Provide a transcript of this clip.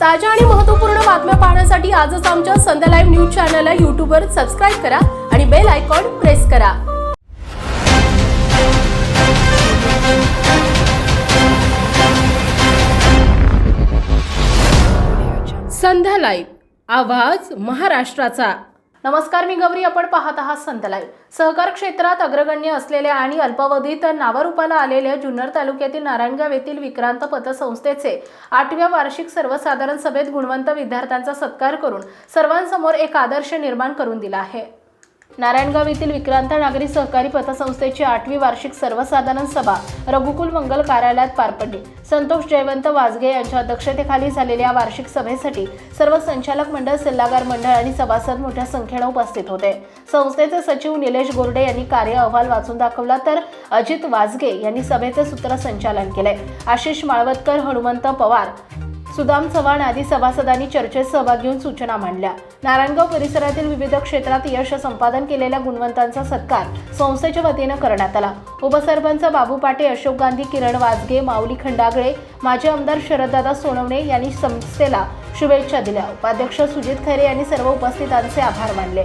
ताज्या आणि महत्त्वपूर्ण बातम्या पाहण्यासाठी आजच आमच्या संध्या लाईव्ह न्यूज चॅनलला यूट्यूबवर सबस्क्राईब करा आणि बेल आयकॉन प्रेस करा. संध्या लाईव्ह आवाज महाराष्ट्राचा. नमस्कार मी गौरी. आपण पाहत आहात संतलाई लाईव्ह सहकार क्षेत्रात अग्रगण्य असलेल्या आणि अल्पावधीत नावारूपाला आलेल्या जुन्नर तालुक्यातील नारायणगाव येथील विक्रांत पतसंस्थेचे आठव्या वार्षिक सर्वसाधारण सभेत गुणवंत विद्यार्थ्यांचा सत्कार करून सर्वांसमोर एक आदर्श निर्माण करून दिला आहे. नारायणगाव येथील विक्रांत नागरी सहकारी पतसंस्थेची आठवी वार्षिक सर्वसाधारण सभा रघुकुल मंगल कार्यालयात पार पडली. संतोष जयवंत वाजगे यांच्या अध्यक्षतेखाली झालेल्या वार्षिक सभेसाठी सर्व संचालक मंडळ सल्लागार मंडळ आणि सभासद मोठ्या संख्येनं उपस्थित होते. संस्थेचे सचिव निलेश गोरडे यांनी कार्य अहवाल वाचून दाखवला तर अजित वाजगे यांनी सभेचे सूत्रसंचालन केले. आशिष माळवतकर हनुमंत पवार सुदाम चव्हाण आदी सभासदांनी चर्चेत सहभाग घेऊन सूचना मांडल्या. नारायणगाव परिसरातील विविध क्षेत्रात यश संपादन केलेल्या गुणवंतांचा सत्कार संस्थेच्या वतीनं करण्यात आला. उपसरपंच बाबू पाटे अशोक गांधी किरण वाजगे माऊली खंडागळे माजी आमदार शरददादा सोनवणे यांनी संस्थेला शुभेच्छा दिल्या. उपाध्यक्ष सुजित खैरे यांनी सर्व उपस्थितांचे आभार मानले.